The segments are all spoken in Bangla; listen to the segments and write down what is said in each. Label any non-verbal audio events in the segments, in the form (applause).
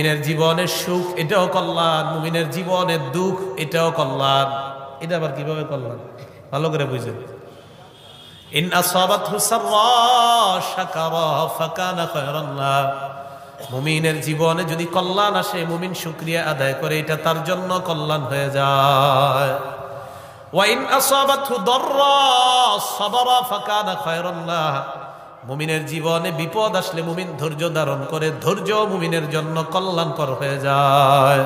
মুমিনের জীবনের সুখ, এটাও কল্যাণ। মুমিনের জীবনের দুঃখ, এটাও কল্যাণ। এটা আবার কীভাবে কল্যাণ? ভালো করে বুঝেন। ইন আসাবাতহু সাররা শাকারা ফাকানা খায়রান লাহ মুমিনের জীবনে যদি কল্যাণ আসে, মুমিন শুকরিয়া আদায় করে, এটা তার জন্য কল্যাণ হয়ে যায়। ওয়াইন আসাবাতহু দাররা সাবারা ফাকানা খায়রান লাহ মুমিনের জীবনে বিপদ আসলে মুমিন ধৈর্য ধারণ করে। ধৈর্য মুমিনের জন্য কল্যাণকর হয়ে যায়।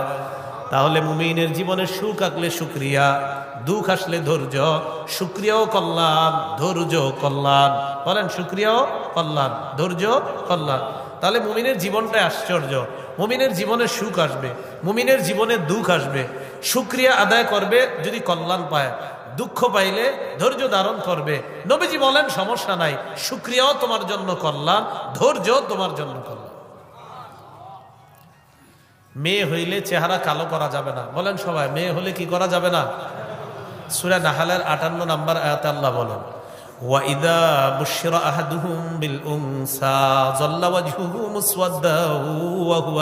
তাহলে মুমিনের জীবনে সুখ আঁকলে শুক্রিয়া দুঃখ আসলে ধৈর্য শুক্রিয়াও কল্যাণ ধৈর্য কল্যাণ। বলেন শুক্রিয়াও কল্যাণ ধৈর্য কল্যাণ। তাহলে মুমিনের জীবনটাই আশ্চর্য। মুমিনের জীবনে সুখ আসবে, মুমিনের জীবনে দুঃখ আসবে। শুক্রিয়া আদায় করবে যদি কল্যাণ পায়। দুঃখ পাইলে ধৈর্য ধারণ করবে। নবীজি বলেন, সমস্যা নাই। শুক্রিয়াও তোমার জন্য করলাম ধৈর্য তোমার জন্য করলাম। মেয়ে হইলে চেহারা কালো করা যাবে না। বলেন সবাই, মেয়ে হলে কি করা যাবে না? সুরা নাহালের আটান্ন নাম্বার আয়াতে আল্লাহ বলেন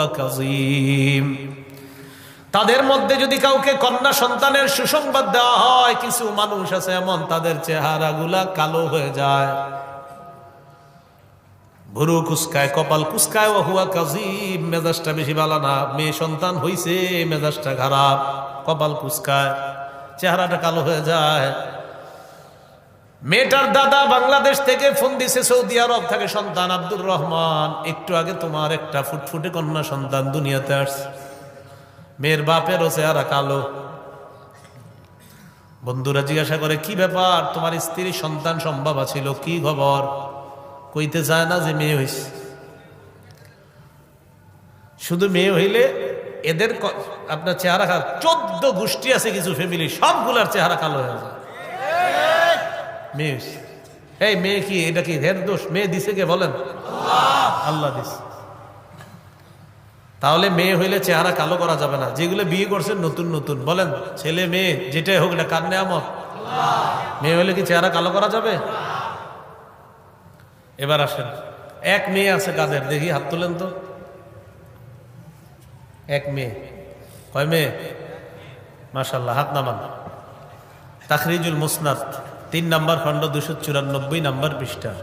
কাযীম। তাদের মধ্যে যদি কাউকে কন্যা সন্তানের সুসংবাদ দেওয়া হয়, কিছু মানুষ আছে এমন, তাদের চেহারাগুলা কালো হয়ে যায়। ভুরু কুসকায়, কপাল কুসকায় হুয়া কাজিম মেজাজটা বেশি ভালো না। মেয়ে সন্তান হইছে, মেজাজটা খারাপ, কপাল কুসকায়, চেহারাটা কালো হয়ে যায়। মেয়েটার দাদা বাংলাদেশ থেকে ফোন দিছে, সৌদি আরব থেকে, সন্তান আব্দুর রহমান, একটু আগে তোমার একটা ফুটফুটে কন্যা সন্তান দুনিয়াতে আসছে। মেয়ের বাপেরও চেহারা কালো। বন্ধুরা জিজ্ঞাসা করে, কি ব্যাপার? তোমার স্ত্রী সন্তান সম্ভব ছিল কি খবর? কইতে চায় না যে মেয়ে হইছে। শুধু মেয়ে হইলে এদের আপনার চেহারা খারাপ চোদ্দ গোষ্ঠী আছে কিছু ফ্যামিলি সবগুলার চেহারা কালো হয়ে যায়। মেয়ে। এই মেয়ে কি? এটা কি হের দোষ? মেয়ে দিছে কে বলেন? আল্লাহ দিছে। তাহলে মেয়ে হইলে চেহারা কালো করা যাবে না। যেগুলো বিয়ে করছেন নতুন নতুন। বলেন, ছেলে, মেয়ে, যেটাই হোক না কার নেয়ামত? মেয়ে হইলে কি চেহারা কালো করা যাবে? এবার আসেন। এক মেয়ে আছে কাদের? দেখি, হাত তোলেন তো। এক মেয়ে। কয় মেয়ে? মাসাল্লাহ হাত নামান। তাখরিজুল মুসনাদ, তিন নম্বর খণ্ড দুশো চুরানব্বই নাম্বার পৃষ্ঠা।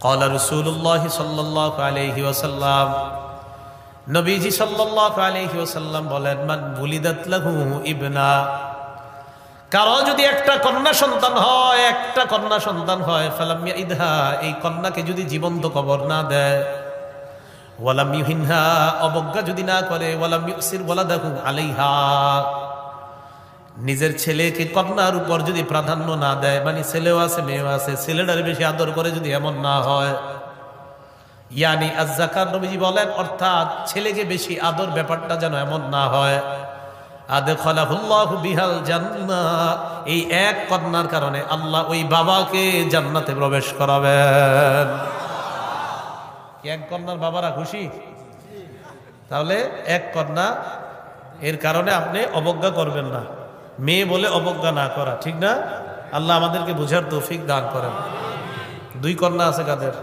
কলা রসুল্লাহ সাল্লাহ আলহি ওসাল্লাম নবীজি সাল্লাল্লাহু আলাইহি ওয়াসাল্লাম বলেন, মান ইবনা। কারও যদি একটা কন্যা সন্তান হয়, একটা কন্যা সন্তান হয়, ফালাম ইদহা এই কন্যাকে যদি জীবন্ত কবর না দেয়, ওয়ালাম ইউহিনহা, অবজ্ঞা যদি না করে, ওয়ালাম ইউসির ওয়ালাদাহু আলাইহা। নিজের ছেলেকে কন্যার উপর যদি প্রাধান্য না দেয় মানে ছেলেও আছে, মেয়েও আছে, ছেলেটার বেশি আদর করে যদি এমন না হয় ইয়ানি আজাকার নবীজি বলেন, অর্থাৎ ছেলেকে বেশি আদর ব্যাপারটা যেন এমন না হয়। বিহাল জান্নাত এই এক কন্যার কারণে আল্লাহ ওই বাবাকে জান্নাতে প্রবেশ করাবেন। এক কন্যার বাবারা খুশি? তাহলে এক কন্যা, এর কারণে আপনি অবজ্ঞা করবেন না। মেয়ে বলে অবজ্ঞা না করা, ঠিক না? আল্লাহ আমাদেরকে বুঝার তৌফিক দান করেন। দুই কন্যা আছে কাদের?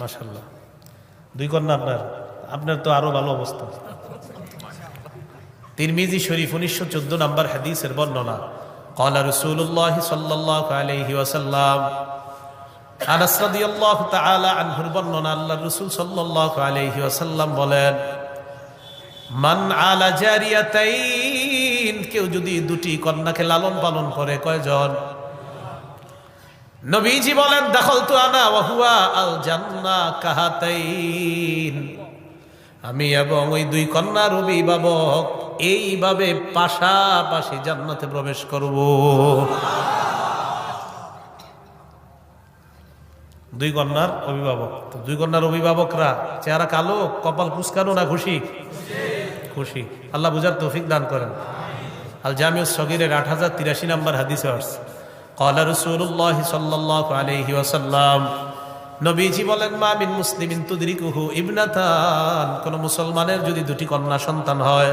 মাশাল্লাহ দুই কন্যা আপনার আপনার তো আরও ভালো অবস্থা। তিরমিজি শরীফ উনিশশো চোদ্দ নম্বর হাদিসের বর্ণনা। কলা রসুল্লাহ সাল্লাহ আলহি বলেন, মান আলা কেউ যদি দুটি কন্যাকে লালন পালন করে, কয়জন? নবীজি বলেন, দখল তো আনা ওয়াহুয়া আল জান্না কাহাতাইন। আমি এবং ওই দুই কন্যার অভিভাবক এইভাবে পাশাপাশি জান্নাতে প্রবেশ করব। দুই কন্যার অভিভাবক। তো দুই কন্যার অভিভাবকরা, চেহারা কালো, কপাল কুচকানো না খুশি? খুশি। আল্লাহ বুঝার তৌফিক দান করেন। আল জামিউস সগিরের আট হাজার তিরাশি নম্বর হাদিসে আসছে। কলা রসুল্লাহ সাল্লাহ আলহি ওয়াসাল্লাম নবীজি বলেন, মা বিন মুসলিম তুদরিকুহু ইবনাতান। কোন মুসলমানের যদি দুটি কন্যা সন্তান হয়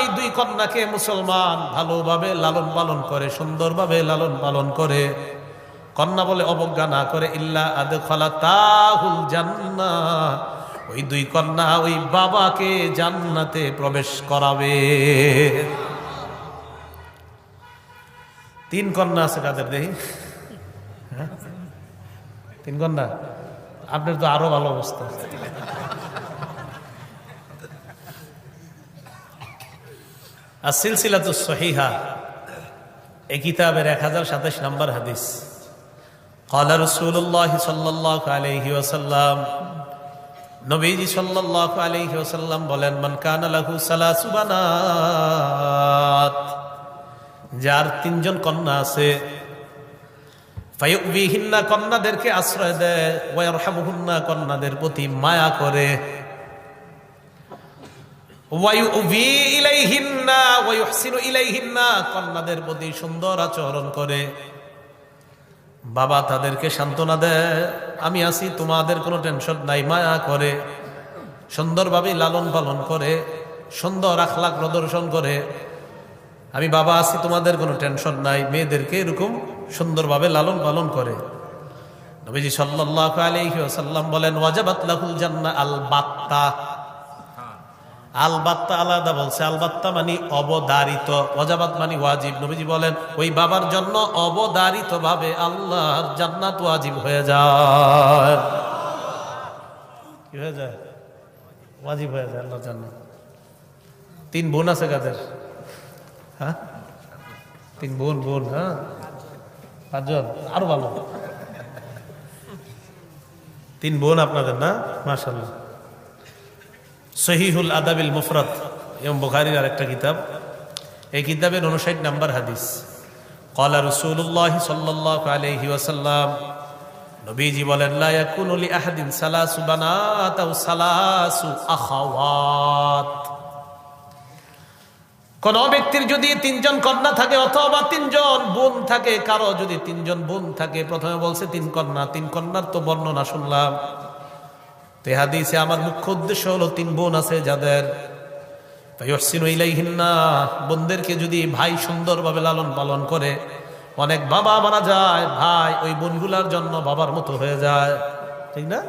এই দুই কন্যাকে মুসলমান ভালোভাবে লালন পালন করে, সুন্দরভাবে লালন পালন করে। কন্যা বলে অবজ্ঞা না করে, ইল্লা আদখলা তাহুল জান্না। ওই দুই কন্যা ওই বাবাকে জান্নাতে প্রবেশ করাবে। তিন কন্যা আছে কাদের দেখি হ্যাঁ? তিন কন্যা আপনার তো আরো ভালো অবস্থা আর সিলসিলা তো সহিহা এই কিতাবের এক হাজার সাতাশ নম্বর হাদিস قال رسول الله صلى الله عليه وسلم নবীজি সাল্লাল্লাহু আলাইহি ওয়াসাল্লাম বলেন মান কানা লাহু সালাসু বানাত যার তিনজন কন্যা আছে। ফায়ুবিহিন্না কন্যাদেরকে আশ্রয় দেয় ওয়ারহামুহুন্না কন্যাদের প্রতি মায়া করে। কন্যাদের প্রতি সুন্দর আচরণ করে। বাবা তাদেরকে সান্ত্বনা দেয়, আমি আছি, তোমাদের কোনো টেনশন নাই, মায়া করে। সুন্দরভাবে লালন পালন করে, সুন্দর আখলাক প্রদর্শন করে। আমি বাবা আছি, তোমাদের কোনো টেনশন নাই। মেয়েদেরকে এরকম সুন্দরভাবে লালন পালন করে। নবীজি সাল্লাল্লাহু আলাইহি ওয়াসাল্লাম বলেন, ওয়াজাবাত লাহুল জান্নাহ আল বাত্তা আলবাত্তা আলাদা বলছে। আলবাত্তা মানে অবদারিত। ওয়াজাবাত মানে ওয়াজিব। নবীজি বলেন, ওই বাবার জন্য অবদারিত ভাবে আল্লাহর জান্নাত ওয়াজিব হয়ে যায়। কি হয়ে যায়? ওয়াজিব হয়ে যায় আল্লাহর জান্নাত। তিন বোন আছে কাদের? হ্যাঁ? তিন বোন বোন হ্যাঁ? পাঁচজন, আরও ভালো। তিন বোন আপনাদের, না? মাশাল্লাহ সহিহুল আদাবিল মুফরাত এবং বুখারির আরেকটা কিতাব। এই কিতাবের উনষাট নাম্বার হাদিস। কলা রসুল্লাহ সাল্লাহ আলহি ওয়াসাল্লাম, নবীজি বলেন, লা ইয়াকুনু লি আহাদিন সালাসু বানাত সালাসু আখাওয়াত। কোন ব্যক্তির যদি তিনজন কন্যা থাকে অথবা তিনজন বোন থাকে, কারও যদি তিনজন বোন থাকে, প্রথমে বলছে তিন কন্যা, তিন কন্যার তো বর্ণনা শুনলাম। তো এই হাদিসে আমার মুখ্য উদ্দেশ্য হলো তিন বোন আছে যাদের। বোনদেরকে যদি ভাই সুন্দরভাবে লালন পালন করে, অনেক বাবা মারা যায়, ভাই ওই বোনগুলার জন্য বাবার মতো হয়ে যায়। ঠিক না?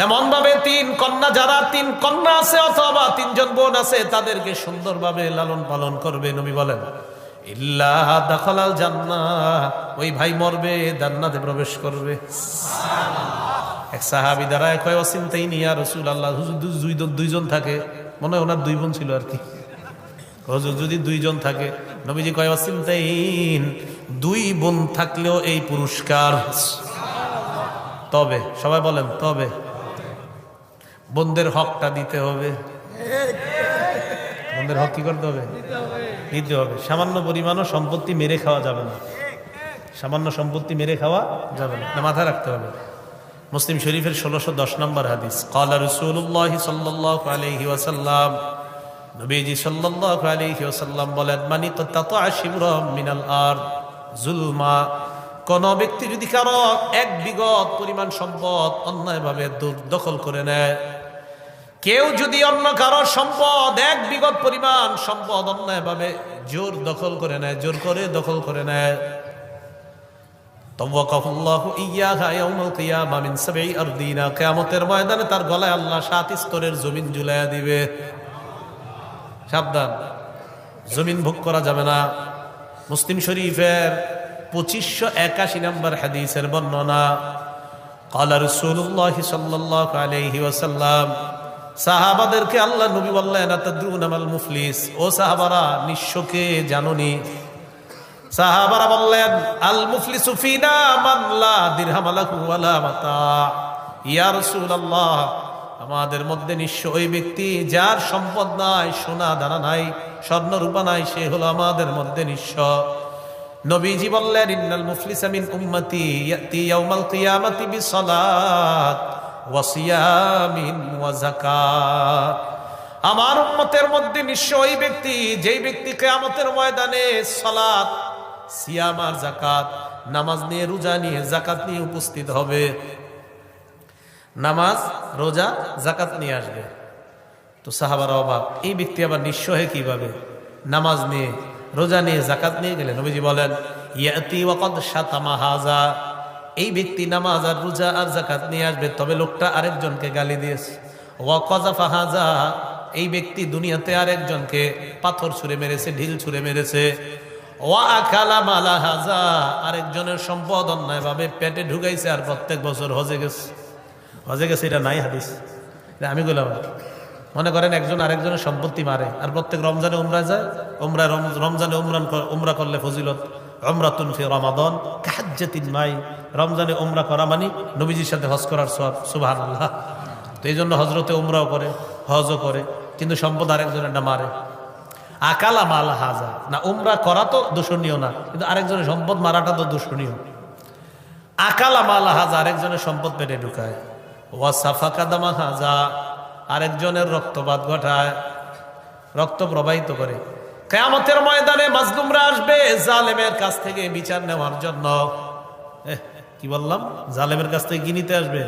তেমন ভাবে তিন কন্যা, যারা তিন কন্যা আছে অথবা তিনজন বোন আছে, তাদেরকে সুন্দরভাবে লালন পালন করবে, নবী বলেন। ইল্লাহ ওই ভাই মরবে প্রবেশ করবে। এক সাহাবি দ্বারা দুইজন থাকে। মনে হয় ওনার দুই বোন ছিল আর কি। যদি দুইজন থাকে, নবীজি কয় অসিমতাইন দুই বোন থাকলেও এই পুরস্কার। তবে, সবাই বলেন, তবে। বোনদের হকটা দিতে হবে। বন্ধের হক কি করতে হবে? দিতে হবে। সামান্য পরিমাণও সম্পত্তি মেরে খাওয়া যাবে না। সামান্য সম্পত্তি মেরে খাওয়া যাবে না। মাথায় রাখতে হবে। মুসলিম শরীফের ষোলোশো দশ নম্বর হাদিস কলা রসুল্লাহ সাল্লাহ আলহি ওয়াসাল্লাম। নবীজি সাল্লাহ আলহি ওয়াসাল্লাম বলেন মানি তত আশিবর মিনাল আর জুলমা কোন ব্যক্তি যদি কারও এক বিগত পরিমাণ সম্পদ অন্যায়ভাবে দখল করে নেয় কেউ যদি অন্য কারো সম্পদ এক বিগত পরিমাণ সম্পদ অন্যায়ভাবে জোর দখল করে নেয় জোর করে দখল করে নেয় কেয়ামতের ময়দানে তার গলায় আল্লাহ সাত স্তরের জমিন ঝুলাইয়া দিবে সাবধান জমিন ভোগ করা যাবে না মুসলিম শরীফের পঁচিশশো একাশি নম্বর হাদিসের বর্ণনা قال رسول الله صلى الله عليه وسلم সাহাবাদেরকে আল্লাহ নবী বললেন, আতাদরুন আমাল মুফলিস? ও সাহাবারা নিঃস্বকে জাননি? সাহাবারা বললেন, আল মুফলিসু ফিনা মান লা দিরহাম লাহু ওয়ালা মাতা। ইয়া রাসূলুল্লাহ, আমাদের মধ্যে নিঃস্ব ওই ব্যক্তি, যার সম্পদ নাই, সোনা দানা নাই, স্বর্ণ রূপা নাই, সে হলো আমাদের মধ্যে নিঃস্ব। নবীজি বললেন, ইন্নাল মুফলিসা মিন উম্মতি, ইয়াতি ইয়াউমাল কিয়ামাতি বিসসালাত। ওয়া সিয়ামিন আমার উম্মতের মধ্যে নিঃস্ব ওই ব্যক্তি, যেই ব্যক্তি কিয়ামতের ময়দানে সালাত, সিয়াম আর যাকাত, নামাজ নিয়ে রোজা নিয়ে যাকাত নিয়ে উপস্থিত হবে। নামাজ, রোজা জাকাত নিয়ে আসবে। তো সাহাবার অভাব এই ব্যক্তি আবার নিঃস্ব কীভাবে? নামাজ নিয়ে, রোজা নিয়ে জাকাত নিয়ে গেলেন। নবীজি বলেন, ইয়াতি ওয়াকাদ শাতামা হাজা। এই ব্যক্তি নামাজ আর রোজা আর জাকাত নিয়ে আসবে, তবে লোকটা আরেকজনকে গালি দিয়েছে। ওয়াকাজাফা হাজা এই ব্যক্তি দুনিয়াতে আরেকজনকে পাথর ছুঁড়ে মেরেছে, ঢিল ছুঁড়ে মেরেছে। আরেকজনের সম্পদ অন্যায়ভাবে পেটে ঢুকাইছে আর প্রত্যেক বছর হজে গেছে। হজে গেছে, এটা নাই হাদিস। আমি বললাম মনে করেন একজন আরেকজনের সম্পত্তি মারে, আর প্রত্যেক রমজানে উমরা যায়, উমরা রমজানে উমরান উমরা করলে ফজিলত। অমরাতুন ফি রমাদন কাহাজ্জাতিন মাই। রমজানে উমরা করা মানে নবীজির সাথে হজ করার সব সুবাহ আল্লাহ তো এই জন্য হজরতে উমরাও করে, হজও করে, কিন্তু সম্পদ আরেকজনেরটা মারে। আকালা মাল হাজা। না, উমরা করা তো দূষণীয় না, কিন্তু আরেকজনের সম্পদ মারাটা তো দূষণীয়। আকালা মাল হাজা আরেকজনের সম্পদ পেটে ঢুকায়। ওয়া সাফা কাদামা হাজা। আরেকজনের রক্তপাত ঘটায়। রক্ত প্রবাহিত করে। কেয়ামতের ময়দানে মাজলুমরা আসবে জালেমের কাছ থেকে বিচার নেওয়ার জন্য। কি বললাম? জালেমের কাছ থেকে কি নিতে আসবে?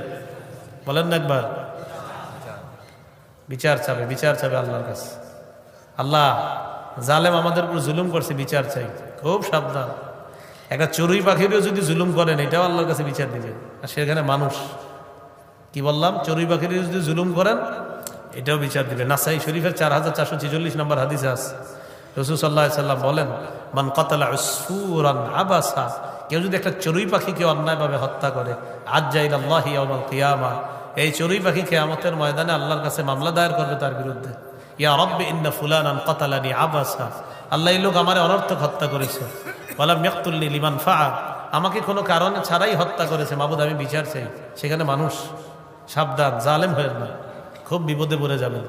বলেন না একবার। বিচার চাবে বিচার চাবে আল্লাহর কাছে। আল্লাহ, জালেম আমাদের উপর জুলুম করছে, বিচার চাই। খুব সাবধান। একটা চড়ুই পাখিরও যদি জুলুম করেন, এটাও আল্লাহর কাছে বিচার দিবে আর সেখানে মানুষ, কি বললাম? চড়ুই পাখিরও যদি জুলুম করেন, এটাও বিচার দিবে নাসাই শরীফের চার হাজার চারশো ছেচল্লিশ নম্বর হাদিস আছে। রসুল সাল্লাহ সাল্লাম বলেন, মান কতালা উসফুরান আবাসা কেউ যদি একটা চড়ুই পাখিকে অন্যায়ভাবে হত্যা করে আজ যাইল আল্লাহ কিয়ামা এই চড়ুই পাখি কেয়ামতের ময়দানে আল্লাহর কাছে মামলা দায়ের করবে তার বিরুদ্ধে। ইয়া রব্বে ইন্না ফুলানান কতালানি আবাসা আল্লাহ লোক আমার অনর্থক হত্যা করেছে। বলা মেকতুল্লি লিমান ফা আমাকে কোনো কারণে ছাড়াই হত্যা করেছে। মাবুদ, আমি বিচার চাই। সেখানে মানুষ সাবধান, জালেম হয়ে না খুব বিপদে পড়ে যাবেন।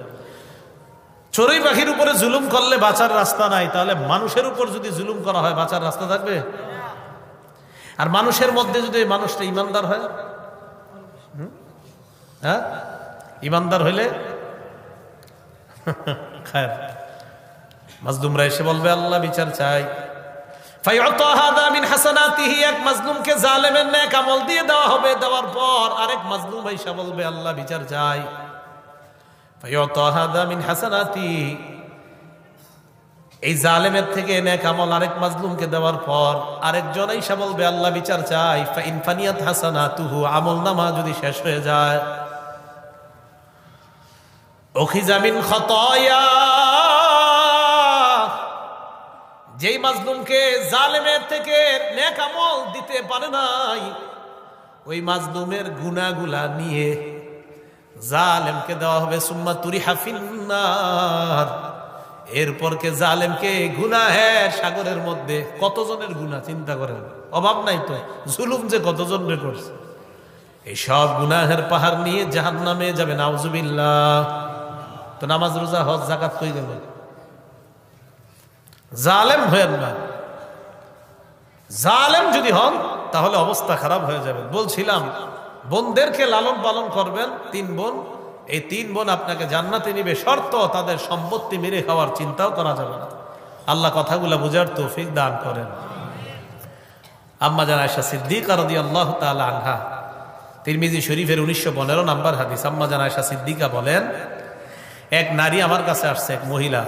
চড়ুই পাখির উপরে জুলুম করলে বাঁচার রাস্তা নাই। তাহলে মানুষের উপর যদি জুলুম করা হয়, বাঁচার রাস্তা থাকবে? আর মানুষের মধ্যে যদি মানুষটা ইমানদার হয়? হ্যাঁ? ইমানদার হইলে? (laughs) খায় মাজলুমরা এসে বলবে, আল্লাহ বিচার চাই। এক আমল দিয়ে দেওয়া হবে। দেওয়ার পর আরেক মাজলুম এসে বলবে, আল্লাহ বিচার চাই। এই জালেমের থেকে নেক আরেক মাজলুমকে দেওয়ার পর আরেকজন এসে বলবে, আল্লাহ বিচার চাই। ফাইন ফানিয়াত হাসানাতুহু, আমল নামা যদি শেষ হয়ে যায়। অখিজামিন খতয়া। যেই মাজলুমকে জালেমের থেকে নেক আমল দিতে পারে নাই, ওই মাজলুমের গুনাগুলা নিয়ে জালেমকে দেওয়া হবে সুম্মা তুরি হাফিন্নার এরপর কে জালেমকে গুনাহের সাগরের মধ্যে কতজনের গুনাহ চিন্তা করেন? অভাব নাই তো? জুলুম যে কতজনের করছে এই সব গুনাহের পাহাড় নিয়ে জাহান নামে যাবে নাউজুবিল্লাহ। তো নামাজ, রোজা, হজ জাকাত কই গেল? জালেম হয়েন না। জালেম যদি হন, তাহলে অবস্থা খারাপ হয়ে যাবে। বলছিলাম বোনদেরকে লালন পালন করবেন, তিন বোন। এই তিন বোন আপনাকে জান্নাতে নিবে, শর্ত তাদের সম্পত্তি মেরে খাওয়ার চিন্তাও করা যাবে না। আল্লাহ কথাগুলো বুঝার তৌফিক দান করেন। আম্মা জান আয়সা সিদ্দিক আরদি আল্লাহ তাআলা আনহা। তিরমিজি শরীফের উনিশশো পনেরো নাম্বার হাদিস। আম্মা জান আয়সা সিদ্দিকা বলেন, এক নারী আমার কাছে আসছে, এক মহিলা।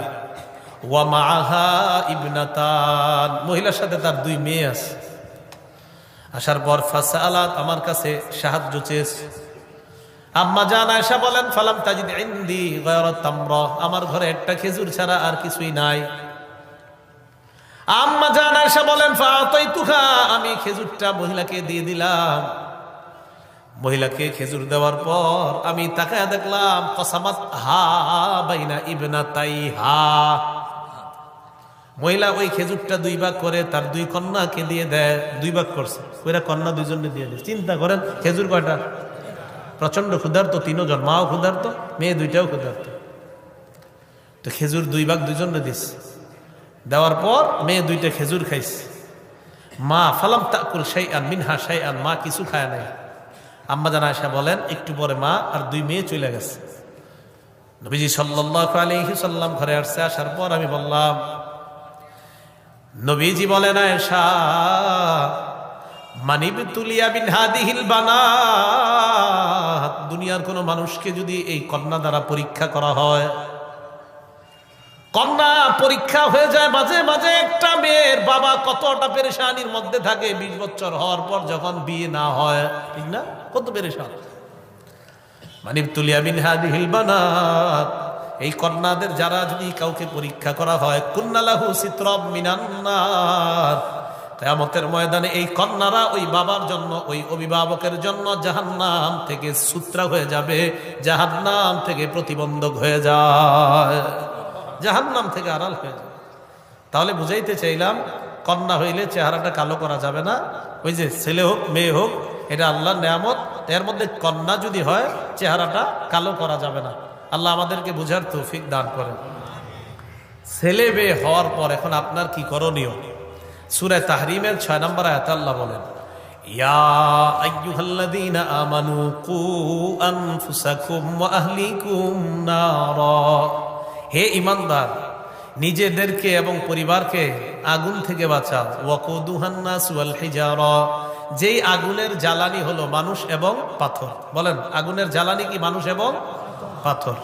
ওয়া মাহা ইবনাতান। মহিলার সাথে তার দুই মেয়ে আছে। আসার পর ফাসালাত আমার কাছে সাহায্য চেয়েছে। আম্মা জান আয়সা বলেন, ফালাম তাজিদ ইন্দি গায়রা আমার ঘরে একটা খেজুর ছাড়া আর কিছুই নাই। আম্মা জান আয়সা বলেন ফাতাইতুহা আমি খেজুরটা মহিলাকে দিয়ে দিলাম। মহিলাকে খেজুর দেওয়ার পর আমি তাকায় দেখলাম, কসামাত হা বাইনা ইবনা তাই হা মহিলা ওই খেজুরটা দুই ভাগ করে তার দুই কন্যাকে দিয়ে দেয়, দুই ভাগ করছে। ওইরা কন্যা দুইজনে দিয়ে দেয়। চিন্তা করেন, খেজুর কয়টা? প্রচণ্ড ক্ষুধার্ত তিনজন মাও ক্ষুধার্ত, মেয়ে দুইটাও ক্ষুধার্ত। তো খেজুর দুই ভাগ দুইজনে দিছে। দেওয়ার পর মেয়ে দুইটা খেজুর খাইছে। মা ফালাম তাকুল সেই আন মিনহা সেই আন মা কিছু খায় নাই। আম্মা জানা আয়সা বলেন, একটু পরে মা আর দুই মেয়ে চলে গেছে। নবীজি সাল্লাল্লাহু আলাইহি সাল্লাম ঘরে আসছে, আসার পর আমি বললাম নবীজি বলেন, আয়েশা, মানিব তুলিয়া বিন হাদিহিল বানাত। দুনিয়ার কোনো মানুষকে যদি এই কন্যা দ্বারা পরীক্ষা করা হয়, কন্যা পরীক্ষা হয়ে যায় মাঝে মাঝে একটা মেয়ের বাবা কতটা পেরেশানির মধ্যে থাকে, বিশ বছর হওয়ার পর যখন বিয়ে না হয়, ঠিক না? কত পেরেশান। মানিব তুলিয়া বিন হাদিহিল বানাত। এই কন্যাদের যারা যদি কাউকে পরীক্ষা করা হয়, কুন্নালাহু চিত্রব মিনান্নার কেয়ামতের ময়দানে এই কন্যারা ওই বাবার জন্য, ওই অভিভাবকের জন্য জাহান্নাম থেকে সূত্রা হয়ে যাবে, জাহান্নাম থেকে প্রতিবন্ধক হয়ে যায়, জাহান্নাম থেকে আড়াল হয়ে যাবে। তাহলে বুঝাইতে চাইলাম, কন্যা হইলে চেহারাটা কালো করা যাবে না। ওই যে ছেলে হোক, মেয়ে হোক, এটা আল্লাহর নেয়ামত। এর মধ্যে কন্যা যদি হয়, চেহারাটা কালো করা যাবে না। আল্লাহ আমাদেরকে বুঝার তৌফিক দান করেন। ছেলে মেয়ে হওয়ার পর এখন আপনার কি করণীয়? সুরে তাহরিমের ছয় নম্বর আয়াত আল্লাহ বলেন হে ইমানদার, নিজেদেরকে এবং পরিবারকে আগুন থেকে বাঁচাও। যেই আগুনের জ্বালানি হলো মানুষ এবং পাথর। বলেন, আগুনের জ্বালানি কি মানুষ এবং পাথর।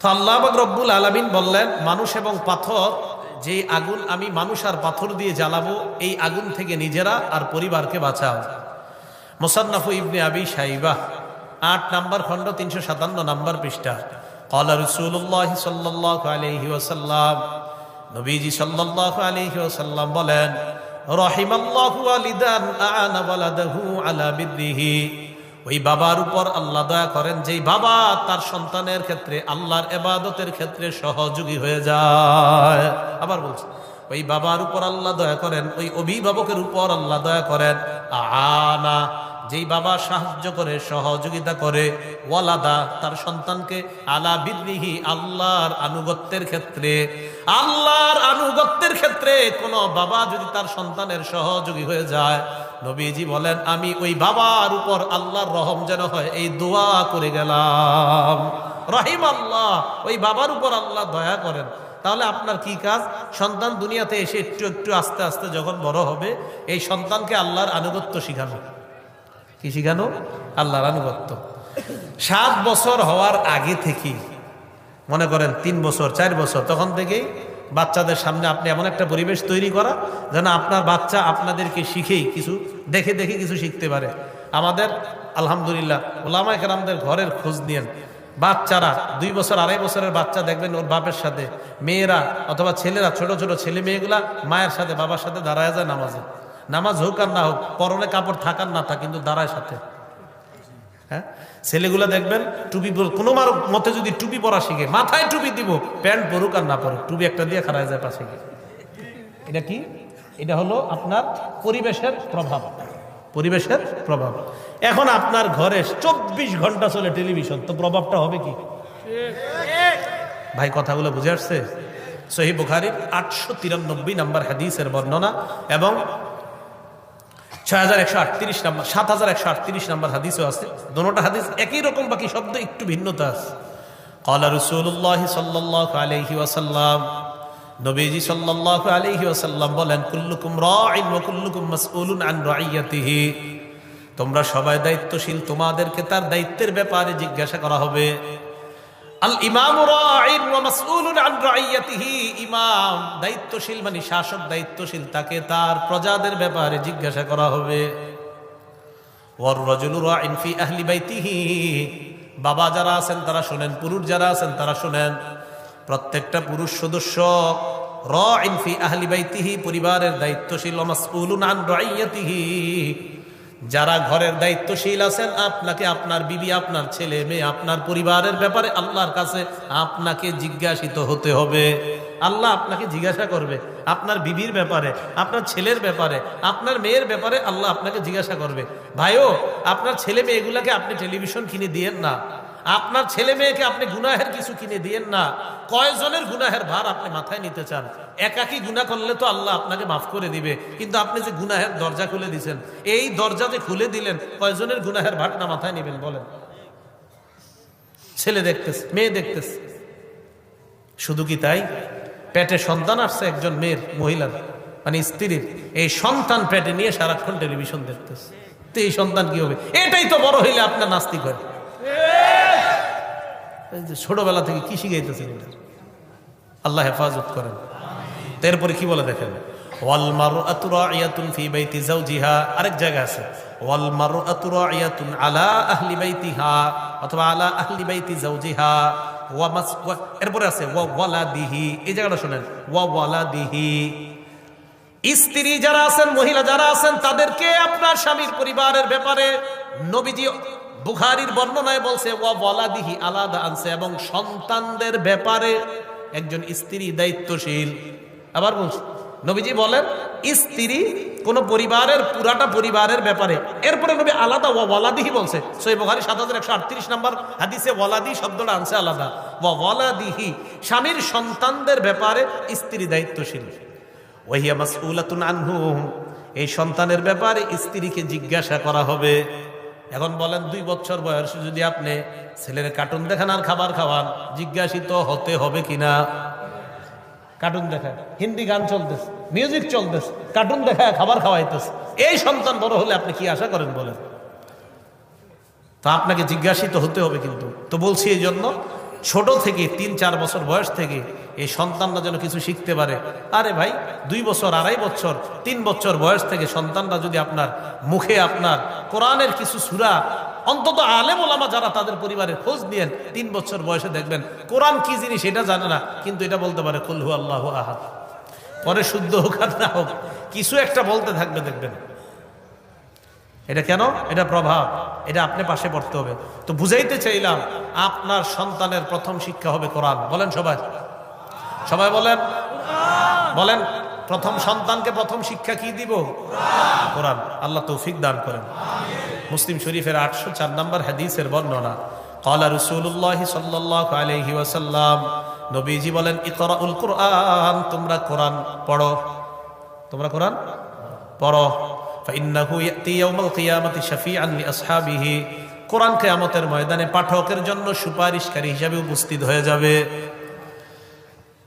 তো আল্লাহ রব্বুল আলমিন বললেন, মানুষ এবং পাথর যে আগুন আমি মানুষ আর পাথর দিয়ে জ্বালাবো, এই আগুন থেকে নিজেরা আর পরিবারকে বাঁচাও। মোসান্নাফু ইবনে আবি সাইবাহ আট নাম্বার খণ্ড, তিনশো সাতান্ন নাম্বার পৃষ্ঠা। কলা রসুল্লাহ সাল্লাহ আলহি ওসাল্লাম নবীজি সাল্লাহ আলহি ওসাল্লাম বলেন, রহিমাল্লাহু আলিদান আলা বিদ্রিহি। ওই বাবার উপর আল্লাহ দয়া করেন, যেই বাবা তার সন্তানের ক্ষেত্রে, আল্লাহর এবাদতের ক্ষেত্রে সহযোগী হয়ে যায়। আবার বলছি, ওই বাবার উপর আল্লাহ দয়া করেন, ওই অভিভাবকের উপর আল্লাহ দয়া করেন। আনা যেই বাবা সাহায্য করে, সহযোগিতা করে, ওয়ালাদা তার সন্তানকে আলা বিদ্রিহি আল্লাহর আনুগত্যের ক্ষেত্রে, আল্লাহর আনুগত্যের ক্ষেত্রে কোন বাবা যদি তার সন্তানের সহযোগী হয়ে যায়, নবীজি বলেন, আমি ওই বাবার উপর আল্লাহর রহম যেন হয়, এই দোয়া করে গেলাম। রহিম আল্লাহ, ওই বাবার উপর আল্লাহ দয়া করেন। তাহলে আপনার কি কাজ? সন্তান দুনিয়াতে এসে একটু একটু আস্তে আস্তে যখন বড় হবে, এই সন্তানকে আল্লাহর আনুগত্য শিখানো কি শিখানো আল্লাহর আনুগত্য। সাত বছর হওয়ার আগে থেকেই মনে করেন তিন বছর, চার বছর, তখন থেকেই বাচ্চাদের সামনে আপনি এমন একটা পরিবেশ তৈরি করা যেন আপনার বাচ্চা আপনাদেরকে শিখেই কিছু, দেখে দেখে কিছু শিখতে পারে। আমাদের, আলহামদুলিল্লাহ, ওলামায় আমাদের ঘরের খোঁজ নিয়েন। বাচ্চারা, দুই বছর, আড়াই বছরের বাচ্চা দেখবেন ওর বাপের সাথে। মেয়েরা অথবা ছেলেরা, ছোট ছোট ছেলে মেয়েগুলা মায়ের সাথে, বাবার সাথে দাঁড়ায় যায় নামাজে। নামাজ হোক আর না হোক, পরনে কাপড় থাকার না থাক কিন্তু দাঁড়ায় সাথে। হ্যাঁ? ছেলেগুলা দেখবেন, টুপি কোনো মার মতে যদি টুপি পরা শিখে, মাথায় টুপি দিব, প্যান্ট পরুক আর না পরুক, টুপি একটা দিয়ে খারায় যায় পাশে গিয়ে। এটা কি? এটা হলো আপনার পরিবেশের প্রভাব। পরিবেশের প্রভাব। এখন আপনার ঘরে চব্বিশ ঘণ্টা চলে টেলিভিশন, তো প্রভাবটা হবে কি? ভাই, কথাগুলো বুঝে আসছে? সহি বুখারির আটশো তিরানব্বই নাম্বার হাদিসের বর্ণনা এবং ছয় হাজার একশো আটত্রিশ নাম্বার সাত হাজার একশো আটত্রিশ নাম্বার হাদিসও আছে। হাদিস একই রকম, বাকি শব্দ একটু ভিন্নতা আছে। ওয়াসাল্লাম বলেন, কুল্লুকুম আন তোমরা সবাই দায়িত্বশীল, তোমাদেরকে তার দায়িত্বের ব্যাপারে জিজ্ঞাসা করা হবে। আল ইমাম ইমাম, দায়িত্বশীল মানে শাসক দায়িত্বশীল, তাকে তার প্রজাদের ব্যাপারে জিজ্ঞাসা করা হবে। বাবা যারা আছেন তারা শুনেন, পুরুষ যারা আছেন তারা শুনেন। প্রত্যেকটা পুরুষ সদস্য রাইন ফি আহলি বাইতিহি, পরিবারের দায়িত্বশীল যারা ঘরের দায়িত্বশীল আছেন, আপনাকে আপনার বিবি, আপনার ছেলে, মেয়ে, আপনার পরিবারের ব্যাপারে আল্লাহর কাছে আপনাকে জিজ্ঞাসিত হতে হবে। আল্লাহ আপনাকে জিজ্ঞাসা করবে আপনার বিবির ব্যাপারে, আপনার ছেলের ব্যাপারে, আপনার মেয়ের ব্যাপারে আল্লাহ আপনাকে জিজ্ঞাসা করবে। ভাইও, আপনার ছেলে মেয়েগুলাকে আপনি টেলিভিশন কিনে দিয়েন না। আপনার ছেলে মেয়েকে আপনি গুনাহের কিছু কিনে দিয়েন না। কয়জনের গুনাহের ভার আপনি মাথায় নিতে চান? একাকি গুনাহ করলে তো আল্লাহ আপনাকে মাফ করে দিবে। কিন্তু আপনি যে গুনাহের দরজা খুলে দিছেন, এই দরজা যে খুলে দিলেন, কয়জনের গুনাহের ভারটা মাথায় নেবেন বলেন? ছেলে দেখতেছে, মেয়ে দেখতেছে। শুধু কি তাই? পেটে সন্তান আসছে একজন মেয়ের, মহিলার মানে স্ত্রীর। এই সন্তান পেটে নিয়ে সারাক্ষণ টেলিভিশন দেখতেছে। তো এই সন্তান কি হবে? এটাই তো বড় হইলে আপনার নাস্তিক হয়। ছোটবেলা থেকে কি শিখাইতেছেন আল্লাহ হেফাজত করেন। এরপরে কি বলে দেখেন? ওয়াল আরেক জায়গা আছে। ওয়াল আলা অথবা আলা মাস এরপরে আছে এই জায়গাটা স্ত্রী যারা আছেন, মহিলা যারা আছেন, তাদেরকে আপনার স্বামীর পরিবারের ব্যাপারে নবীজি বুখারির বর্ণনায় বলছে, ওয়া ওয়ালাদিহি আলাদা আনছে এবং সন্তানদের ব্যাপারে একজন স্ত্রী দায়িত্বশীল। আবার বলছে, নবীজি বলেন, স্ত্রী কোন পরিবারের, পুরাটা পরিবারের ব্যাপারে। এরপরে নবী আলাদা, ওয়া ওয়ালাদিহি বলছে। সই বুখারি, সাত হাজার একশো আটত্রিশ নম্বর হাদিসে ওয়ালাদি শব্দটা আনছে আলাদা। ওয়া ওয়ালাদিহি স্বামীর সন্তানদের ব্যাপারে স্ত্রী দায়িত্বশীল। ওয়াহিয়া মাসউলাতুন আনহুম এই সন্তানের ব্যাপারে স্ত্রীকে জিজ্ঞাসা করা হবে। এখন বলেন দুই বছর বয়স যদি আপনি ছেলের কার্টুন দেখান আর খাবার খাওয়ান, জিজ্ঞাসিত হতে হবে কিনা? কার্টুন দেখায় হিন্দি গান চলতেছে মিউজিক চলতেছে, কার্টুন দেখায় খাবার খাওয়াইতেছে। এই সন্তান বড় হলে আপনি কি আশা করেন বলেন? তা আপনাকে জিজ্ঞাসিত হতে হবে কিন্তু। তো বলছি এই জন্য, ছোট থেকে তিন চার বছর বয়স থেকে এই সন্তানরা যেন কিছু শিখতে পারে। আরে ভাই, দুই বছর, আড়াই বছর, তিন বছর বয়স থেকে সন্তানরা যদি আপনার মুখে আপনার কোরআনের কিছু সুরা, অন্তত আলেম ওলামা যারা তাদের পরিবারের খোঁজ নিয়েন, তিন বছর বয়সে দেখবেন কোরআন কি জিনিস এটা জানে না, কিন্তু এটা বলতে পারে কুলহু আল্লাহ আহাদ। পরে শুদ্ধ হোক আর না হোক, কিছু একটা বলতে থাকবে দেখবেন। এটা কেন? এটা প্রভাব। এটা আপনি পাশে পড়তে হবে। তো বুঝাইতে চাইলাম, আপনার সন্তানের প্রথম শিক্ষা হবে কোরআন। বলেন সবাই। সবাই বলেন। বলেন, প্রথম সন্তানকে প্রথম শিক্ষা কি দিব? কোরআন। আল্লাহ তৌফিক দান করেন। মুসলিম শরীফের আটশো চার নম্বর হাদিসের বর্ণনা। কলা রসুল্লাহ সাল্লাহ আলহি ওয়াসাল্লাম, নবীজি বলেন, ইকরাউল কোরআন তোমরা কোরআন পড়ো। তোমরা কোরআন পড়ো। কোরআন কেয়ামতের ময়দানে পাঠকের জন্য সুপারিশকারী হিসাবে উপস্থিত হয়ে যাবে।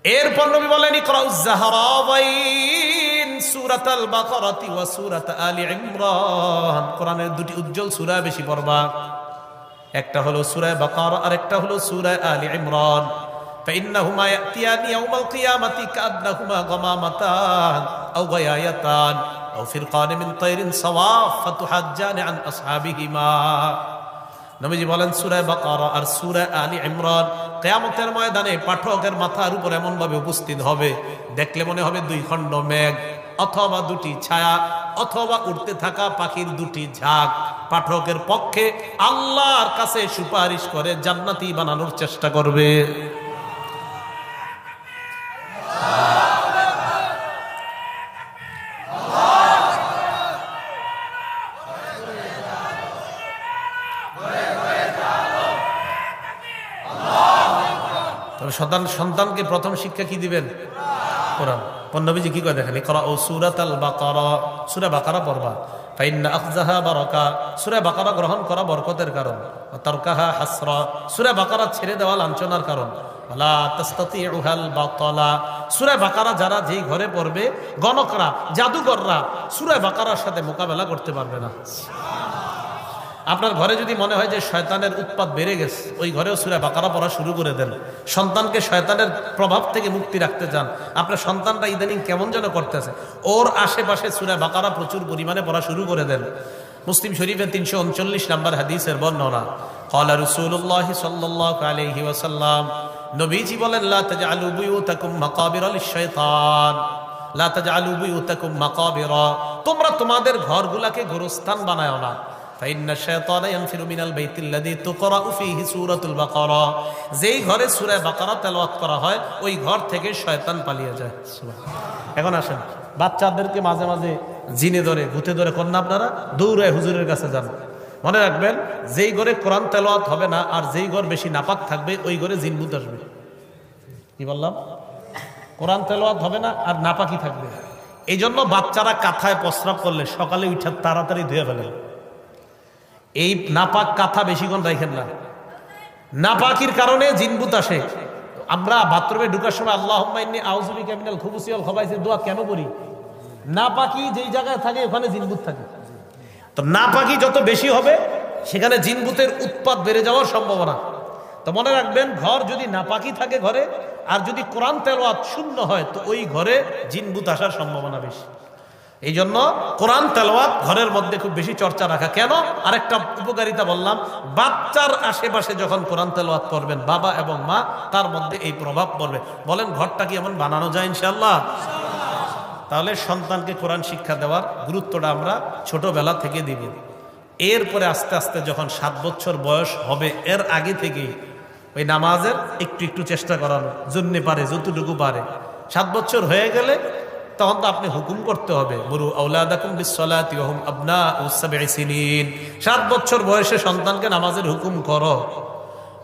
এরপর নবী বলেন ইকরাউজ জাহরাবাইন সূরাতাল বাকারাতি ওয়া সূরাত আলি ইমরান কোরআনের দুটি উজ্জ্বল সূরা বেশি পড়বা একটা হলো সূরা বাকারা আর একটা হলো সূরা আলি ইমরান فإنهما يأتيان يوم القيامة كأنهما غمامتان أو غيايتان أو فرقان من طير صواف فتحجان عن أصحابهما নবীজি বলেন সুরায় বাকারা আর সুরায় আলী ইমরান কেয়ামতের ময়দানে পাঠকের মাথার উপর এমন ভাবে উপস্থিত হবে, দেখলে মনে হবে দুই খণ্ড মেঘ, অথবা দুটি ছায়া, অথবা উঠতে থাকা পাখির দুটি ঝাঁক। পাঠকের পক্ষে আল্লাহর কাছে সুপারিশ করে জান্নাতি বানানোর চেষ্টা করবে। সন্তান, সন্তানকে প্রথম শিক্ষা কি দিবেন? কোরআন। পন্নবীজি কি করে দেখেন? করা ও সুরাত আল বাকারা। সুরা বাকারা পড়বা। ফাইন্না আফজাহা বারাকা। সুরা বাকারা গ্রহণ করা বরকতের কারণ। তরকাহা হাসরা। সুরা বাকারা ছেড়ে দেওয়া লাঞ্ছনার কারণ। সূরা বাকারা যারা যেই ঘরে পড়বে, গণকরা, জাদুকররা সুরে বাকারার সাথে মোকাবেলা করতে পারবে না। আপনার ঘরে যদি মনে হয় যে শয়তানের উৎপাত বেড়ে গেছে, ওই ঘরেও সুরা বাকারা পড়া শুরু করে দেন। সন্তানকে শয়তানের প্রভাব থেকে মুক্তি রাখতে চান। আপনার সন্তানটা ইদানিং কেমন যেন করতেছে ওর আশেপাশে সুরা বাকারা প্রচুর পরিমাণে পড়া শুরু করে দেন। মুসলিম শরীফের তিনশো উনচল্লিশ নম্বর হাদিসের বর্ণনা কলা রসুল্লাহ সাল্লাহ আলহি ওয়াসাল্লাম, নবীজি বলেন, লা তাজআলু বুয়ুতাকুম মাকাবিরা লিশ-শাইতান লা তাজআলু বুয়ুতাকুম মাকাবিরা, তোমরা তোমাদের ঘরগুলাকে গোরস্থান বানায় না। فإن الشيطان ينفر من البيت الذي تقرأ فيه سورة البقرة যেই ঘরে সূরা বাকারা তেলাওয়াত করা হয় ওই ঘর থেকে শয়তান পালিয়ে যায় এখন আসেন বাচ্চাদেরকে মাঝে মাঝে জিনে ধরে ভূতে ধরে কন্যা আপনারা দৌড়ায় হুজুরের কাছে যান মনে রাখবেন যেই ঘরে কোরআন তেলাওয়াত হবে না আর যেই ঘর বেশি নাপাক থাকবে ওই ঘরে জিন ভূত আসবে কি বললাম কোরআন তেলাওয়াত হবে না আর নাপাকি থাকবে এই জন্য বাচ্চারা কাঁথায় প্রস্রাব করলে সকালে উঠে তাড়াতাড়ি ধুয়ে ফেলে এই নাপাক কাঁথা বেশিক্ষণ রাখেন না। নাপাকির কারণে জিনবুত আসে। আমরা বাথরুমে ঢুকার সময় আল্লাহ আউজুবি ক্যাপিটাল খুবুসিয়াল খবাইছে দোয়া কেন করি? নাপাকি যেই জায়গায় থাকে ওখানে জিনবুত থাকে। তো নাপাকি যত বেশি হবে, সেখানে জিনবুতের উৎপাদ বেড়ে যাওয়ার সম্ভাবনা। তো মনে রাখবেন, ঘর যদি নাপাকি থাকে ঘরে, আর যদি কোরআন তেলাওয়াত শূন্য হয়, তো ওই ঘরে জিনবুত আসার সম্ভাবনা বেশি। এই জন্য কোরআন তেলাওয়াত ঘরের মধ্যে খুব বেশি চর্চা রাখা। কেন? আরেকটা উপকারিতা বললাম, বাচ্চার আশেপাশে যখন কোরআন তেলাওয়াত করবেন, বাবা এবং মা, তার মধ্যে এই প্রভাব পড়বে। বলেন, ঘরটা কি এমন বানানো যায় ইনশাল্লাহ তাহলে সন্তানকে কোরআন শিক্ষা দেওয়ার গুরুত্বটা আমরা ছোটবেলা থেকে দিব। এরপরে আস্তে আস্তে যখন সাত বছর বয়স হবে, এর আগে থেকে ওই নামাজের একটু একটু চেষ্টা করানো, জন্যে পারে, যতটুকু পারে। সাত বছর হয়ে গেলে তখন তো আপনি হুকুম করতে হবে, মুরু আউলাদাকুম বিসলাতি ওহম হুম আবনা উসাবঈ সিনিন। সাত বছর বয়সে সন্তানকে নামাজের হুকুম করো।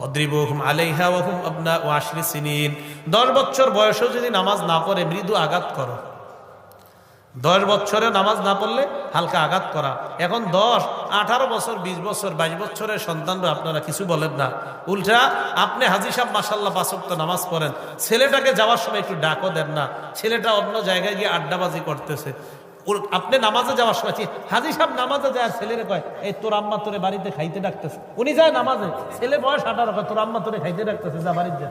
অদ্রিবহুম আলাইহা ওহম হুম আবনা ও আশরি সিনিন। দশ বছর বয়সেও যদি নামাজ না পড়ে, মৃদু আঘাত করো। দশ বছরে নামাজ না পড়লে হালকা আঘাত করা। এখন দশ, আঠারো বছর, বিশ বছর, বাইশ বছরের সন্তানরা আপনারা কিছু বলেন না। উল্টা, আপনি হাজি সাহেব মাসাল্লাহ বাসক্ত নামাজ পড়েন। ছেলেটাকে যাওয়ার সময় একটু ডাকও দেন না। ছেলেটা অন্য জায়গায় গিয়ে আড্ডাবাজি করতেছে। আপনি নামাজে যাওয়ার সময় হাজি সাহেব নামাজে যায়, ছেলেরে কয়, এই তোর আম্মা তোরে বাড়িতে খাইতে ডাকতেছে। উনি যায় নামাজে। ছেলে বয়স আঠারো, কয়, তোর আম্মা তোরে খাইতে ডাকতেছে, যা বাড়িতে।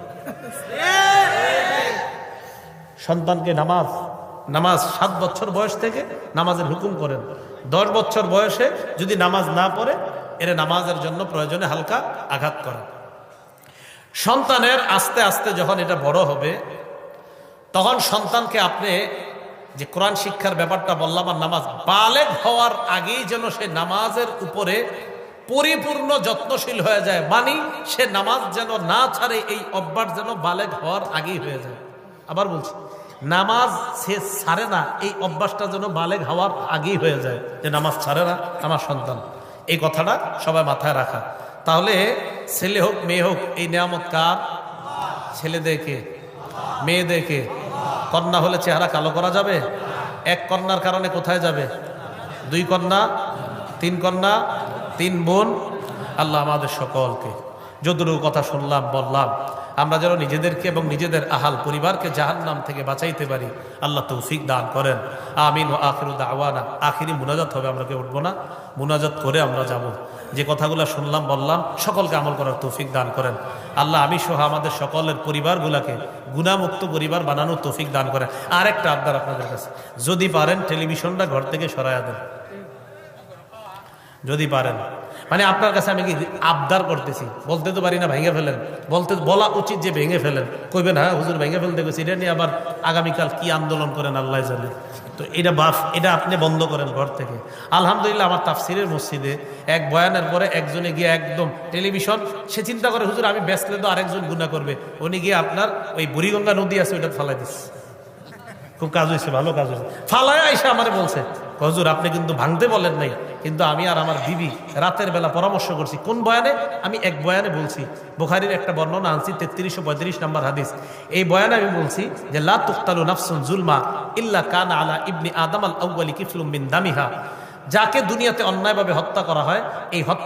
সন্তানকে নামাজ নামাজ সাত বছর বয়স থেকে নামাজের হুকুম করেন। দশ বছর বয়সে যদি নামাজ না পড়ে, এর নামাজের জন্য প্রয়োজনে হালকা আঘাত করেন সন্তানের আস্তে আস্তে যখন এটা বড় হবে, তখন সন্তানকে আপনি যে কোরআন শিক্ষার ব্যাপারটা বললাম আর নামাজ বালেগ হওয়ার আগেই যেন সে নামাজের উপরে পরিপূর্ণ যত্নশীল হয়ে যায়, মানি সে নামাজ যেন না ছাড়ে, এই অভ্যাস যেন বালেগ হওয়ার আগেই হয়ে যায়। আবার বলছি নামাজ সে ছাড়ে না, এই অভ্যাসটা যেন বালেগ হওয়ার আগেই হয়ে যায় যে নামাজ ছাড়ে না আমার সন্তান। এই কথাটা সবাই মাথায় রাখা। তাহলে ছেলে হোক, মেয়ে হোক, এই নিয়ামত কার? ছেলেদেরকে, মেয়েদেরকে। কন্যা হলে চেহারা কালো করা যাবে? এক কন্যার কারণে কোথায় যাবে? দুই কন্যা, তিন কন্যা, তিন বোন। আল্লাহ আমাদের সকলকে, যতটুকু কথা শুনলাম, বললাম আমরা যেন নিজেদেরকে এবং নিজেদের আহাল পরিবারকে জাহান নাম থেকে বাঁচাইতে পারি। আল্লাহ তৌফিক দান করেন। আমিন ও আখির দাওয়ানা। আখিরি মুনাজাত হবে, আমরা কেউ উঠবো না। মুনাজাত করে আমরা যাব। যে কথাগুলো শুনলাম, বললাম, সকলকে আমল করার তৌফিক দান করেন। আল্লাহ আমি সহ আমাদের সকলের পরিবারগুলোকে গুণামুক্ত পরিবার বানানোর তৌফিক দান করেন। আর একটা আবদার আপনাদের কাছে। যদি পারেন, টেলিভিশনটা ঘর থেকে সরাইয়া দেন। যদি পারেন। মানে আপনার কাছে আমি কি আবদার করতেছি? বলতে তো পারি না, ভেঙে ফেলেন। বলতে বলা উচিত যে ভেঙে ফেলেন। কইবেন হ্যাঁ হুজুর, ভেঙে ফেলতে গেছি, এটা নিয়ে আবার আগামীকাল কি আন্দোলন করেন, আল্লাহ জানে। তো এটা বাফ, এটা আপনি বন্ধ করেন ঘর থেকে। আলহামদুলিল্লাহ, আমার তাফসিরের মসজিদে এক বয়ানের পরে একজনে গিয়ে একদম টেলিভিশন, সে চিন্তা করে, হুজুর, আমি ব্যস্ত তো আরেকজন গুণা করবে। উনি গিয়ে আপনার ওই বুড়িগঙ্গা নদী আছে, ওইটা ফালাই দিচ্ছে খুব কাজ হয়েছে, ভালো কাজ হয়েছে। ফালায় আইসা আমার বলছে হজুর, আপনি কিন্তু ভাঙতে বলেন নাই, কিন্তু আমি আর আমার দিবি রাতের বেলা পরামর্শ করছি। কোন বয়ানে? আমি এক বয়ানে বলছি। বোখারির একটা বর্ণনা আনছি তেত্রিশশো পঁয়ত্রিশ নম্বর হাদিস। এই বয়ানে আমি বলছি যে, লা তুক্তালু নাফসুন জুলমা ইল্লা কান আলা ইবনি আদাম আল আউ্বালি কিফলুম বিন দামিহা। যাকে দুনিয়াতে অন্যায়ভাবে হত্যা করা হয়, এই হত্যা